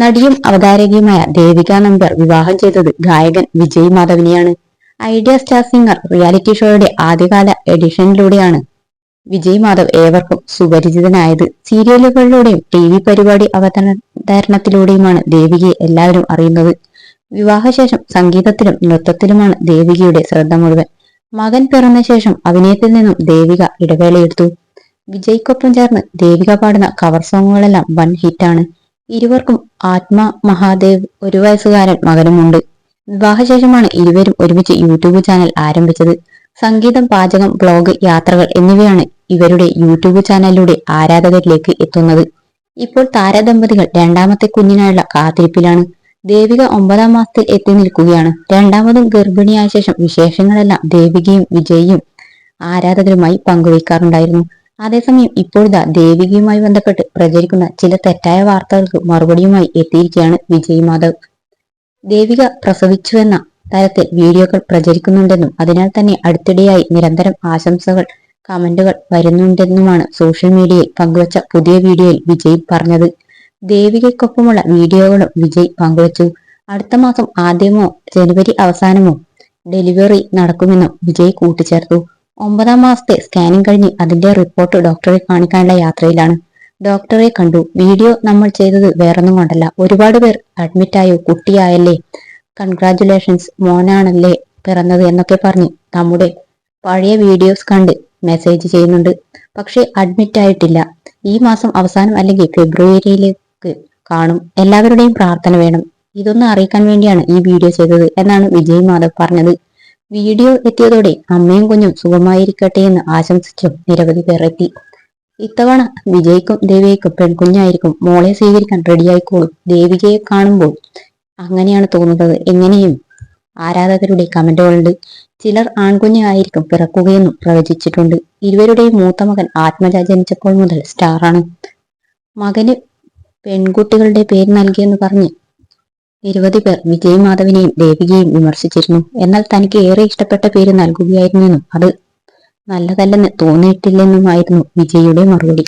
നടിയും അവതാരകയുമായ ദേവിക നമ്പ്യാർ വിവാഹം ചെയ്തത് ഗായകൻ വിജയ് മാധവിനെയാണ്. ഐഡിയ സ്റ്റാർ സിംഗർ റിയാലിറ്റി ഷോയുടെ ആദ്യകാല എഡിഷനിലൂടെയാണ് വിജയ് മാധവ് ഏവർക്കും സുപരിചിതനായത്. സീരിയലുകളിലൂടെയും ടി വി പരിപാടി അവതരണത്തിലൂടെയുമാണ് ദേവികയെ എല്ലാവരും അറിയുന്നത്. വിവാഹശേഷം സംഗീതത്തിലും നൃത്തത്തിലുമാണ് ദേവികയുടെ ശ്രദ്ധ മുഴുവൻ. മകൻ പിറന്ന ശേഷം അഭിനയത്തിൽ നിന്നും ദേവിക ഇടവേളയെടുത്തു. വിജയ്ക്കൊപ്പം ചേർന്ന് ദേവിക പാടുന്ന കവർ സോങ്ങുകളെല്ലാം വൻ ഹിറ്റാണ്. ഇരുവർക്കും ആത്മ മഹാദേവ് ഒരു വയസ്സുകാരൻ മകനുമുണ്ട്. വിവാഹശേഷമാണ് ഇരുവരും ഒരുമിച്ച് യൂട്യൂബ് ചാനൽ ആരംഭിച്ചത്. സംഗീതം പാചകം ബ്ലോഗ് യാത്രകൾ എന്നിവയാണ് ഇവരുടെ യൂട്യൂബ് ചാനലിലൂടെ ആരാധകരിലേക്ക് എത്തുന്നത്. ഇപ്പോൾ താരദമ്പതികൾ രണ്ടാമത്തെ കുഞ്ഞിനായുള്ള കാത്തിരിപ്പിലാണ്. ദേവിക ഒമ്പതാം മാസത്തിൽ എത്തി നിൽക്കുകയാണ്. രണ്ടാമതും ഗർഭിണിയായ ശേഷം വിശേഷങ്ങളെല്ലാം ദേവികയും വിജയും ആരാധകരുമായി പങ്കുവയ്ക്കാറുണ്ടായിരുന്നു. അതേസമയം ഇപ്പോഴിതാ ദേവികയുമായി ബന്ധപ്പെട്ട് പ്രചരിക്കുന്ന ചില തെറ്റായ വാർത്തകൾക്ക് മറുപടിയുമായി എത്തിയിരിക്കുകയാണ് വിജയ് മാധവ്. ദേവിക പ്രസവിച്ചുവെന്ന തരത്തിൽ വീഡിയോകൾ പ്രചരിക്കുന്നുണ്ടെന്നും അതിനാൽ തന്നെ അടുത്തിടെയായി നിരന്തരം ആശംസകൾ കമന്റുകൾ വരുന്നുണ്ടെന്നുമാണ് സോഷ്യൽ മീഡിയയിൽ പങ്കുവച്ച പുതിയ വീഡിയോയിൽ വിജയ് പറഞ്ഞത്. ദേവികയ്ക്കൊപ്പമുള്ള വീഡിയോകളും വിജയ് പങ്കുവച്ചു. അടുത്ത മാസം ആദ്യമോ ജനുവരി അവസാനമോ ഡെലിവറി നടക്കുമെന്നും വിജയ് കൂട്ടിച്ചേർത്തു. ഒമ്പതാം മാസത്തെ സ്കാനിംഗ് കഴിഞ്ഞ് അതിന്റെ റിപ്പോർട്ട് ഡോക്ടറെ കാണിക്കാനുള്ള യാത്രയിലാണ്. ഡോക്ടറെ കണ്ടു. വീഡിയോ നമ്മൾ ചെയ്തത് വേറൊന്നും കൊണ്ടല്ല. ഒരുപാട് പേർ അഡ്മിറ്റായോ കുട്ടിയായല്ലേ? കൺഗ്രാറ്റുലേഷൻസ് മോനാണല്ലേ പിറന്നത് എന്നൊക്കെ പറഞ്ഞ് നമ്മുടെ പഴയ വീഡിയോസ് കണ്ട് മെസ്സേജ് ചെയ്യുന്നുണ്ട്. പക്ഷേ അഡ്മിറ്റ് ആയിട്ടില്ല. ഈ മാസം അവസാനം അല്ലെങ്കിൽ ഫെബ്രുവരിയിലേക്ക് കാണും. എല്ലാവരുടെയും പ്രാർത്ഥന വേണം. ഇതൊന്ന് അറിയിക്കാൻ വേണ്ടിയാണ് ഈ വീഡിയോ ചെയ്തത് എന്നാണ് വിജയ് മാധവ് പറഞ്ഞത്. വീഡിയോ എത്തിയതോടെ അമ്മയും കുഞ്ഞും സുഖമായിരിക്കട്ടെ എന്ന് ആശംസിച്ചും നിരവധി പേർ എത്തി. ഇത്തവണ വിജയ്ക്കും ദേവികയ്ക്കും പെൺകുഞ്ഞായിരിക്കും മോളെ സ്വീകരിക്കാൻ റെഡിയായിക്കോളും. ദേവികയെ കാണുമ്പോൾ അങ്ങനെയാണ് തോന്നുന്നത്. എങ്ങനെയും ആരാധകരുടെ കമന്റുകളുണ്ട്. ചിലർ ആൺകുഞ്ഞായിരിക്കും പിറക്കുകയെന്നും പ്രവചിച്ചിട്ടുണ്ട്. ഇരുവരുടെയും മൂത്ത മകൻ ആത്മജ ജനിച്ചപ്പോൾ മുതൽ സ്റ്റാറാണ്. മകന് പെൺകുട്ടികളുടെ പേര് നൽകിയെന്ന് പറഞ്ഞ് നിരവധി പേർ വിജയ് മാധവിനെയും ദേവികയെയും വിമർശിച്ചിരുന്നു. എന്നാൽ തനിക്ക് ഏറെ ഇഷ്ടപ്പെട്ട പേര് നൽകുകയായിരുന്നെന്നും അത് നല്ലതല്ലെന്ന് തോന്നിയിട്ടില്ലെന്നുമായിരുന്നു വിജയുടെ മറുപടി.